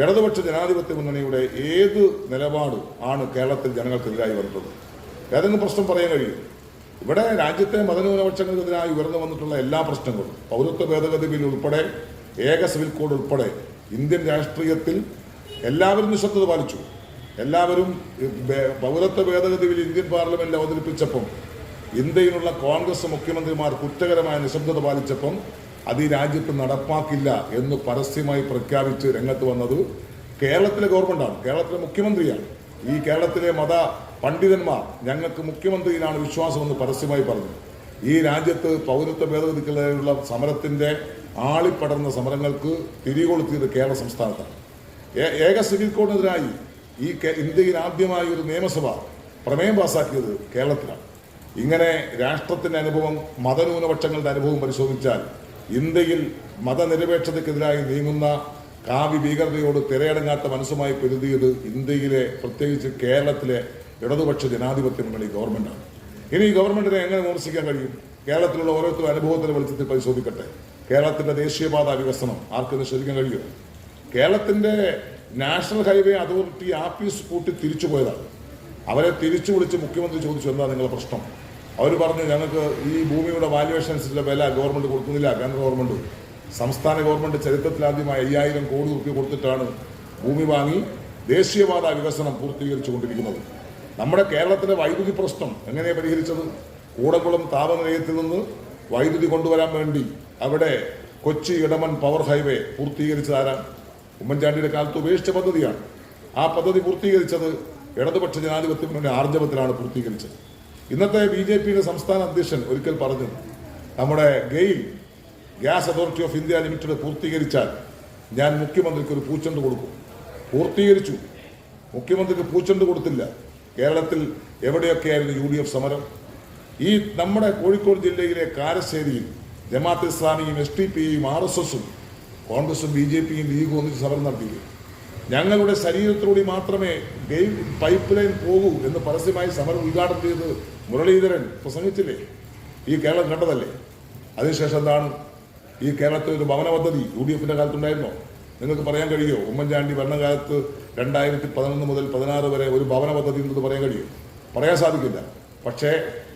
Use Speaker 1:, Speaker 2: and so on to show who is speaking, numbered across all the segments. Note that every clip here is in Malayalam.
Speaker 1: ഇടതുപക്ഷ ജനാധിപത്യ മുന്നണിയുടെ ഏത് നിലപാട് ആണ് കേരളത്തിൽ ജനങ്ങൾക്കെതിരായി വന്നിട്ടുള്ളത് ഏതെങ്കിലും പ്രശ്നം പറയാൻ കഴിയും? ഇവിടെ രാജ്യത്തെ മതന്യൂനപക്ഷങ്ങൾക്കെതിരായി ഉയർന്നു വന്നിട്ടുള്ള എല്ലാ പ്രശ്നങ്ങളും പൗരത്വ ഭേദഗതി ബിൽ ഉൾപ്പെടെ ഏക സിവിൽ കോഡ് ഉൾപ്പെടെ ഇന്ത്യൻ രാഷ്ട്രീയത്തിൽ എല്ലാവരും നിശബ്ദത പാലിച്ചു. എല്ലാവരും പൗരത്വ ഭേദഗതി ബിൽ ഇന്ത്യൻ പാർലമെന്റിൽ അവതരിപ്പിച്ചപ്പം ഇന്ത്യയിലുള്ള കോൺഗ്രസ് മുഖ്യമന്ത്രിമാർ കുറ്റകരമായ നിശബ്ദത പാലിച്ചപ്പം അത് ഈ രാജ്യത്ത് നടപ്പാക്കില്ല എന്ന് പരസ്യമായി പ്രഖ്യാപിച്ച് രംഗത്ത് വന്നത് കേരളത്തിലെ ഗവൺമെന്റാണ് കേരളത്തിലെ മുഖ്യമന്ത്രിയാണ്. ഈ കേരളത്തിലെ മത പണ്ഡിതന്മാർ ഞങ്ങൾക്ക് മുഖ്യമന്ത്രിയിലാണ് വിശ്വാസമെന്ന് പരസ്യമായി പറഞ്ഞു. ഈ രാജ്യത്ത് പൗരത്വ ഭേദഗതിക്കെതിരെയുള്ള സമരത്തിന്റെ ആളിപ്പടർന്ന സമരങ്ങൾക്ക് തിരികൊളുത്തിയത് കേരള സംസ്ഥാനത്താണ്. ഏക സിവിൽ കോഡിനെതിരായി ഈ ഇന്ത്യയിൽ ആദ്യമായി ഒരു നിയമസഭ പ്രമേയം പാസാക്കിയത് കേരളത്തിലാണ്. ഇങ്ങനെ രാഷ്ട്രത്തിന്റെ അനുഭവം മതന്യൂനപക്ഷങ്ങളുടെ അനുഭവം പരിശോധിച്ചാൽ ഇന്ത്യയിൽ മതനിരപേക്ഷതയ്ക്കെതിരായി നീങ്ങുന്ന കാവി ഭീകരതയോട് തിരയടങ്ങാത്ത മനസ്സുമായി പൊരുതിയത് ഇന്ത്യയിലെ പ്രത്യേകിച്ച് കേരളത്തിലെ ഇടതുപക്ഷ ജനാധിപത്യ മുന്നണി ഗവൺമെന്റാണ്. ഇനി ഈ ഗവൺമെന്റിനെ എങ്ങനെ വിമർശിക്കാൻ കഴിയും? കേരളത്തിലുള്ള ഓരോരുത്തരും അനുഭവത്തിന്റെ വെളിച്ചത്തിൽ പരിശോധിക്കട്ടെ. കേരളത്തിന്റെ ദേശീയപാത വികസനം ആർക്കും നിഷേധിക്കാൻ കഴിയും? കേരളത്തിന്റെ നാഷണൽ ഹൈവേ അതോറിറ്റി ആഫീസ് കൂട്ടി തിരിച്ചു പോയതാണ് അവരെ തിരിച്ചു വിളിച്ച് മുഖ്യമന്ത്രി ചോദിച്ചു എന്താ നിങ്ങളുടെ പ്രശ്നം? അവർ പറഞ്ഞു ഞങ്ങൾക്ക് ഈ ഭൂമിയുടെ വാല്യുവേഷൻ അനുസരിച്ചുള്ള വില ഗവൺമെന്റ് കൊടുക്കുന്നില്ല. കേന്ദ്ര ഗവൺമെന്റ് സംസ്ഥാന ഗവൺമെന്റ് ചരിത്രത്തിലാദ്യമായി അയ്യായിരം കോടി റുപ്യ കൊടുത്തിട്ടാണ് ഭൂമി വാങ്ങി ദേശീയപാത വികസനം പൂർത്തീകരിച്ചു കൊണ്ടിരിക്കുന്നത് നമ്മുടെ കേരളത്തിലെ വൈദ്യുതി പ്രശ്നം എങ്ങനെ പരിഹരിച്ചത്? കൂടംകുളം താപനിലയത്തിൽ നിന്ന് വൈദ്യുതി കൊണ്ടുവരാൻ വേണ്ടി അവിടെ കൊച്ചി ഇടമൺ പവർ ഹൈവേ പൂർത്തീകരിച്ചത് ഉമ്മൻചാണ്ടിയുടെ കാലത്ത് ഉപേക്ഷിച്ച പദ്ധതിയാണ്. ആ പദ്ധതി പൂർത്തീകരിച്ചത് ഇടതുപക്ഷ ജനാധിപത്യ മുന്നണി ആർജവത്തിലാണ് പൂർത്തീകരിച്ചത്. ഇന്നത്തെ ബി ജെ പിയുടെ സംസ്ഥാന അധ്യക്ഷൻ ഒരിക്കൽ പറഞ്ഞു നമ്മുടെ GAIL gas authority of India limited പൂർത്തീകരിച്ചാൽ ഞാൻ മുഖ്യമന്ത്രിക്ക് ഒരു പൂച്ചെണ്ട് കൊടുക്കും. പൂർത്തീകരിച്ചു. മുഖ്യമന്ത്രിക്ക് പൂച്ചെണ്ട് കൊടുത്തില്ല. കേരളത്തിൽ എവിടെയൊക്കെയായിരുന്നു യു ഡി എഫ് സമരം? ഈ നമ്മുടെ കോഴിക്കോട് ജില്ലയിലെ കാരശ്ശേരിയിൽ ജമാഅത്ത് ഇസ്ലാമിയും എസ് ടി പിയും ആർ എസ് എസും കോൺഗ്രസും ബി ജെ പിയും ലീഗും ഒന്നിച്ച് സമരം നടത്തിയില്ലേ? ഞങ്ങളുടെ ശരീരത്തിലൂടെ മാത്രമേ ഗെയിം പൈപ്പ് ലൈൻ പോകൂ എന്ന് പരസ്യമായി സമരം ഉദ്ഘാടനം ചെയ്ത് മുരളീധരൻ പ്രസംഗിച്ചില്ലേ? ഈ കേരളം കണ്ടതല്ലേ? അതിനുശേഷം എന്താണ്? ഈ കേരളത്തിൽ ഒരു ഭവന പദ്ധതി യു ഡി എഫിന്റെ കാലത്തുണ്ടായിരുന്നോ? നിങ്ങൾക്ക് പറയാൻ കഴിയുമോ ഉമ്മൻചാണ്ടി ഭരണകാലത്ത് രണ്ടായിരത്തി പതിനൊന്ന് മുതൽ പതിനാറ് വരെ ഒരു ഭവന പദ്ധതി എന്നത് പറയാൻ കഴിയും? പറയാൻ സാധിക്കില്ല. പക്ഷേ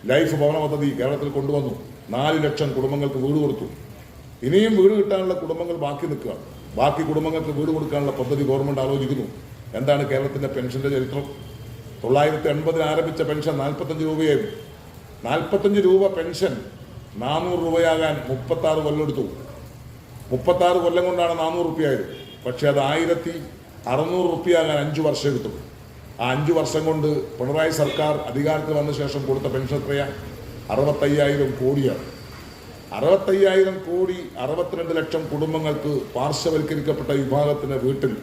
Speaker 1: ലൈഫ് ഭവന പദ്ധതി കേരളത്തിൽ കൊണ്ടുവന്നു. നാല് ലക്ഷം കുടുംബങ്ങൾക്ക് വീട് കൊടുത്തു. ഇനിയും വീട് കിട്ടാനുള്ള കുടുംബങ്ങൾ ബാക്കി നിൽക്കുകയാണ്. ബാക്കി കുടുംബങ്ങൾക്ക് വീട് കൊടുക്കാനുള്ള പദ്ധതി ഗവൺമെന്റ് ആലോചിക്കുന്നു. എന്താണ് കേരളത്തിന്റെ പെൻഷന്റെ ചരിത്രം? തൊള്ളായിരത്തി എൺപതിൽ ആരംഭിച്ച പെൻഷൻ നാൽപ്പത്തഞ്ച് രൂപയായി. നാൽപ്പത്തഞ്ച് രൂപ പെൻഷൻ നാനൂറ് രൂപയാകാൻ മുപ്പത്തി ആറ് കൊല്ലം എടുത്തു. മുപ്പത്തി ആറ് കൊല്ലം കൊണ്ടാണ് നാനൂറ് റുപ്യായത്. പക്ഷേ അത് ആയിരത്തി അറുന്നൂറ് റുപ്യാകാൻ അഞ്ചു വർഷം എടുത്തു. ആ അഞ്ച് വർഷം കൊണ്ട് പിണറായി സർക്കാർ അധികാരത്തിൽ വന്ന ശേഷം കൊടുത്ത പെൻഷൻ എത്രയാണ് അറുപത്തയ്യായിരം കോടിയാണ്. അറുപത്തയ്യായിരം കോടി അറുപത്തിരണ്ട് ലക്ഷം കുടുംബങ്ങൾക്ക് പാർശ്വവൽക്കരിക്കപ്പെട്ട വിഭാഗത്തിന്റെ വീട്ടിൽ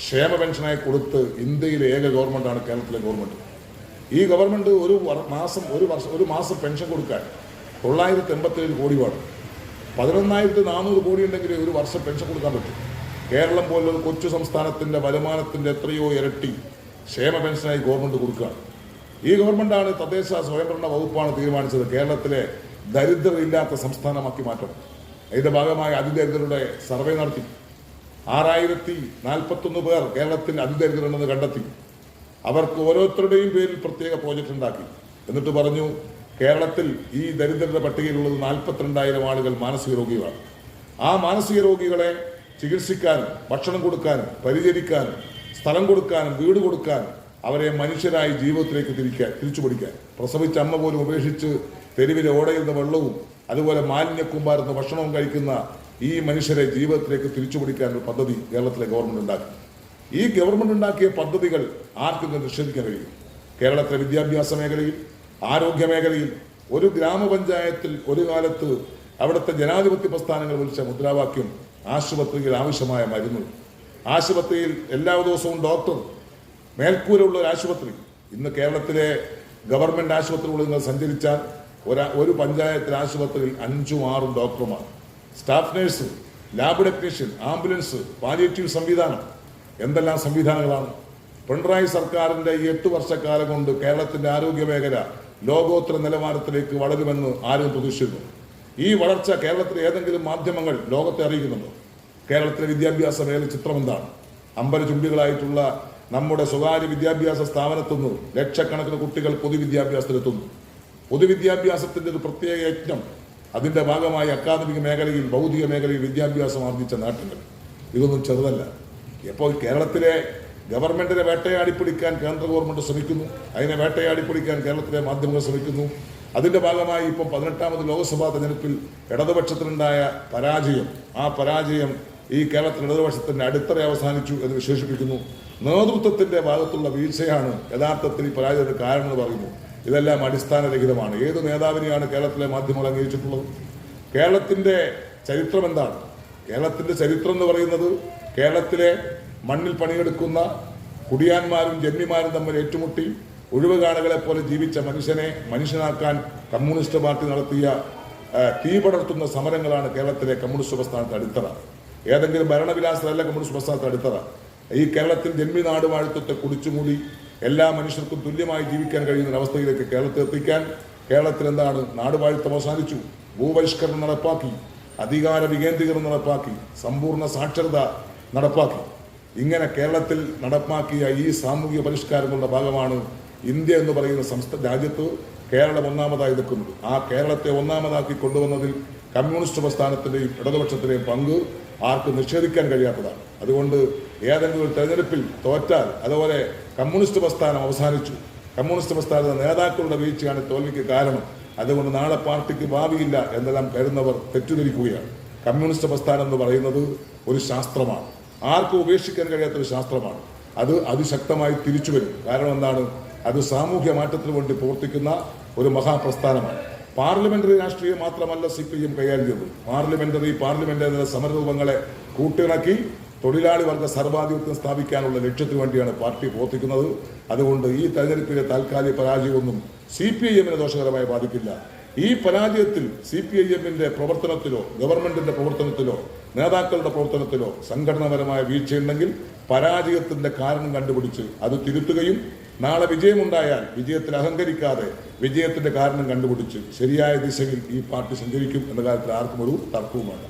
Speaker 1: ക്ഷേമ പെൻഷനായി കൊടുത്ത് ഇന്ത്യയിലെ ഏക ഗവൺമെന്റാണ് കേരളത്തിലെ ഗവൺമെന്റ്. ഈ ഗവൺമെന്റ് ഒരു മാസം ഒരു വർഷം ഒരു മാസം പെൻഷൻ കൊടുക്കാൻ തൊള്ളായിരത്തി എൺപത്തേഴ് കോടി വേണം. പതിനൊന്നായിരത്തി നാനൂറ് കോടി ഉണ്ടെങ്കിൽ ഒരു വർഷം പെൻഷൻ കൊടുക്കാൻ പറ്റും. കേരളം പോലൊരു കൊച്ചു സംസ്ഥാനത്തിന്റെ വരുമാനത്തിന്റെ എത്രയോ ഇരട്ടി ക്ഷേമ പെൻഷനായി ഗവൺമെന്റ് കൊടുക്കുകയാണ്. ഈ ഗവൺമെന്റാണ് തദ്ദേശ സ്വയംഭരണ വകുപ്പാണ് തീരുമാനിച്ചത്. കേരളത്തിലെ ദരിദ്രരില്ലാത്ത സംസ്ഥാനമാക്കി മാറ്റണം. അതിന്റെ ഭാഗമായി അതിദരിദ്രരുടെ സർവേ നടത്തി. ആറായിരത്തി നാൽപ്പത്തൊന്ന് പേർ കേരളത്തിൽ അതിദരിദ്രരെന്ന് കണ്ടെത്തി. അവർക്ക് ഓരോരുത്തരുടെയും പേരിൽ പ്രത്യേക പ്രോജക്റ്റ് ഉണ്ടാക്കി. എന്നിട്ട് പറഞ്ഞു കേരളത്തിൽ ഈ ദരിദ്രരുടെ പട്ടികയിലുള്ളത് നാൽപ്പത്തിരണ്ടായിരം ആളുകൾ മാനസിക രോഗികളാണ്. ആ മാനസിക രോഗികളെ ചികിത്സിക്കാനും ഭക്ഷണം കൊടുക്കാനും പരിചരിക്കാനും സ്ഥലം കൊടുക്കാനും വീട് കൊടുക്കാനും അവരെ മനുഷ്യരായി ജീവിതത്തിലേക്ക് തിരിക്കാൻ തിരിച്ചു പിടിക്കാൻ പ്രസവിച്ച അമ്മ പോലും ഉപേക്ഷിച്ച് തെരുവിലെ ഓടയുന്ന വെള്ളവും അതുപോലെ മാലിന്യ കുമ്പാരുന്ന ഭക്ഷണവും കഴിക്കുന്ന ഈ മനുഷ്യരെ ജീവിതത്തിലേക്ക് തിരിച്ചു പദ്ധതി കേരളത്തിലെ ഗവൺമെന്റ് ഉണ്ടാക്കി. ഈ ഗവൺമെന്റ് ഉണ്ടാക്കിയ പദ്ധതികൾ ആർക്കും നിഷേധിക്കാൻ കഴിയും. കേരളത്തിലെ വിദ്യാഭ്യാസ മേഖലയിൽ ആരോഗ്യ മേഖലയിൽ ഒരു ഗ്രാമപഞ്ചായത്തിൽ ഒരു കാലത്ത് അവിടുത്തെ ജനാധിപത്യ പ്രസ്ഥാനങ്ങൾ വിളിച്ച മുദ്രാവാക്യം ആശുപത്രിയിൽ ആവശ്യമായ മരുന്ന്. ആശുപത്രിയിൽ എല്ലാ ദിവസവും ഡോക്ടർ മേൽക്കൂരയുള്ള ഒരു ആശുപത്രി. ഇന്ന് കേരളത്തിലെ ഗവൺമെന്റ് ആശുപത്രികളിൽ നിങ്ങൾ സഞ്ചരിച്ചാൽ ഒരു ഒരു പഞ്ചായത്തിലെ ആശുപത്രിയിൽ അഞ്ചും ആറും ഡോക്ടർമാർ. Staff nurse lab technician ambulance palliative സംവിധാനം. എന്തെല്ലാം സംവിധാനങ്ങളാണ്? പിണറായി സർക്കാരിന്റെ ഈ എട്ട് വർഷക്കാലം കൊണ്ട് കേരളത്തിന്റെ ആരോഗ്യ മേഖല ലോകോത്തര നിലവാരത്തിലേക്ക് വളരുമെന്ന് ആരും പ്രതീക്ഷിക്കുന്നു. ഈ വളർച്ച കേരളത്തിലെ ഏതെങ്കിലും മാധ്യമങ്ങൾ ലോകത്തെ അറിയിക്കുന്നുണ്ടോ? കേരളത്തിലെ വിദ്യാഭ്യാസ മേഖല ചിത്രം എന്താണ്? അമ്പല ചുംബികളായിട്ടുള്ള നമ്മുടെ സ്വകാര്യ വിദ്യാഭ്യാസ സ്ഥാപനത്തുനിന്ന് ലക്ഷക്കണക്കിന് കുട്ടികൾ പൊതുവിദ്യാഭ്യാസത്തിലെത്തുന്നു. പൊതുവിദ്യാഭ്യാസത്തിന്റെ ഒരു പ്രത്യേക യജ്ഞം. അതിന്റെ ഭാഗമായി അക്കാദമിക മേഖലയിൽ ഭൗതിക മേഖലയിൽ വിദ്യാഭ്യാസം ആർജിച്ച നേട്ടങ്ങൾ ഇതൊന്നും ചെറുതല്ല. ഇപ്പോൾ കേരളത്തിലെ ഗവൺമെന്റിനെ വേട്ടയാടിപ്പിടിക്കാൻ കേന്ദ്ര ഗവൺമെന്റ് ശ്രമിക്കുന്നു അതിനെ വേട്ടയാടിപ്പിടിക്കാൻ കേരളത്തിലെ മാധ്യമങ്ങൾ ശ്രമിക്കുന്നു അതിന്റെ ഭാഗമായി ഇപ്പം പതിനെട്ടാമത് ലോക്സഭാ തെരഞ്ഞെടുപ്പിൽ ഇടതുപക്ഷത്തിനുണ്ടായ പരാജയം ആ പരാജയം ഈ കേരളത്തിൽ ഇടതുപക്ഷത്തിന്റെ അടിത്തറ അവസാനിച്ചു എന്ന് വിശേഷിപ്പിക്കുന്നു. നേതൃത്വത്തിന്റെ ഭാഗത്തുള്ള വീഴ്ചയാണ് യഥാർത്ഥത്തിൽ ഈ പരാജയത്തിന് കാരണമെന്ന് പറയുന്നു. ഇതെല്ലാം അടിസ്ഥാനരഹിതമാണ്. ഏത് നേതാവിനെയാണ് കേരളത്തിലെ മാധ്യമങ്ങൾ അംഗീകരിച്ചിട്ടുള്ളത്? കേരളത്തിന്റെ ചരിത്രം എന്താണ്? കേരളത്തിന്റെ ചരിത്രം എന്ന് പറയുന്നത് കേരളത്തിലെ മണ്ണിൽ പണിയെടുക്കുന്ന കുടിയാന്മാരും ജന്മിമാരും തമ്മിൽ ഏറ്റുമുട്ടി ഒഴിവുകാടുകളെ പോലെ ജീവിച്ച മനുഷ്യനെ മനുഷ്യനാക്കാൻ കമ്മ്യൂണിസ്റ്റ് പാർട്ടി നടത്തിയ തീ തീപടർത്തുന്ന സമരങ്ങളാണ് കേരളത്തിലെ കമ്മ്യൂണിസ്റ്റ് പ്രസ്ഥാനത്തെ അടിത്തറ. ഏതെങ്കിലും ഭരണവിലാസമല്ല കമ്മ്യൂണിസ്റ്റ് പ്രസ്ഥാനത്തെ അടിത്തറ. ഈ കേരളത്തിൽ ജന്മിനാട് വാഴ്ത്തത്തെ കുടിച്ചുമൂടി എല്ലാ മനുഷ്യർക്കും തുല്യമായി ജീവിക്കാൻ കഴിയുന്ന അവസ്ഥയിലേക്ക് കേരളത്തെ എത്തിക്കാൻ കേരളത്തിൽ എന്താണ് നാടുവാഴ്ത്തം അവസാനിച്ചു? ഭൂപരിഷ്കരണം നടപ്പാക്കി അധികാര വികേന്ദ്രീകരണം നടപ്പാക്കി സമ്പൂർണ സാക്ഷരത നടപ്പാക്കി. ഇങ്ങനെ കേരളത്തിൽ നടപ്പാക്കിയ ഈ സാമൂഹിക പരിഷ്കാരങ്ങളുടെ ഭാഗമാണ് ഇന്ത്യ എന്ന് പറയുന്ന സംസ്ഥാന രാജ്യത്ത് കേരളം ഒന്നാമതായി നിൽക്കുന്നത്. ആ കേരളത്തെ ഒന്നാമതാക്കി കൊണ്ടുവന്നതിൽ കമ്മ്യൂണിസ്റ്റ് പ്രസ്ഥാനത്തിന്റെയും ഇടതുപക്ഷത്തിന്റെയും പങ്ക് ആർക്കും നിഷേധിക്കാൻ കഴിയാത്തതാണ്. അതുകൊണ്ട് ഏതെങ്കിലും ഒരു തെരഞ്ഞെടുപ്പിൽ തോറ്റാൽ അതുപോലെ കമ്മ്യൂണിസ്റ്റ് പ്രസ്ഥാനം അവസാനിച്ചു. കമ്മ്യൂണിസ്റ്റ് പ്രസ്ഥാനത്തെ നേതാക്കളുടെ വീഴ്ചയാണ് തോൽവിക്ക് കാരണം. അതുകൊണ്ട് നാളെ പാർട്ടിക്ക് ഭാവിയില്ല എന്നെല്ലാം കരുതുന്നവർ തെറ്റിദ്ധരിക്കുകയാണ്. കമ്മ്യൂണിസ്റ്റ് പ്രസ്ഥാനം എന്ന് പറയുന്നത് ഒരു ശാസ്ത്രമാണ്. ആർക്കും ഉപേക്ഷിക്കാൻ കഴിയാത്ത ഒരു ശാസ്ത്രമാണ്. അത് അതിശക്തമായി തിരിച്ചു വരും. കാരണം എന്താണ്? അത് സാമൂഹ്യ മാറ്റത്തിന് വേണ്ടി പ്രവർത്തിക്കുന്ന ഒരു മഹാപ്രസ്ഥാനമാണ്. പാർലമെന്ററി രാഷ്ട്രീയം മാത്രമല്ല സി പി എം കൈകാര്യം ചെയ്തത്. പാർലമെന്ററി പാർലമെന്ററി സമരരൂപങ്ങളെ കൂട്ടിണക്കി തൊഴിലാളി വർഗ സർവാധിപത്യം സ്ഥാപിക്കാനുള്ള ലക്ഷ്യത്തിന് വേണ്ടിയാണ് പാർട്ടി പ്രവർത്തിക്കുന്നത്. അതുകൊണ്ട് ഈ തെരഞ്ഞെടുപ്പിലെ താൽക്കാലിക പരാജയമൊന്നും സി പി ഐ എമ്മിനെ ദോഷകരമായി ബാധിക്കില്ല. ഈ പരാജയത്തിൽ സി പി ഐ എമ്മിന്റെ പ്രവർത്തനത്തിലോ ഗവൺമെന്റിന്റെ പ്രവർത്തനത്തിലോ നേതാക്കളുടെ പ്രവർത്തനത്തിലോ സംഘടനാപരമായ വീഴ്ചയുണ്ടെങ്കിൽ പരാജയത്തിന്റെ കാരണം കണ്ടുപിടിച്ച് അത് തിരുത്തുകയും നാളെ വിജയമുണ്ടായാൽ വിജയത്തിൽ അഹങ്കരിക്കാതെ വിജയത്തിന്റെ കാരണം കണ്ടുപിടിച്ച് ശരിയായ ദിശയിൽ ഈ പാർട്ടി സഞ്ചരിക്കും എന്ന കാര്യത്തിൽ ആർക്കും ഒരു തർക്കവുമാണ്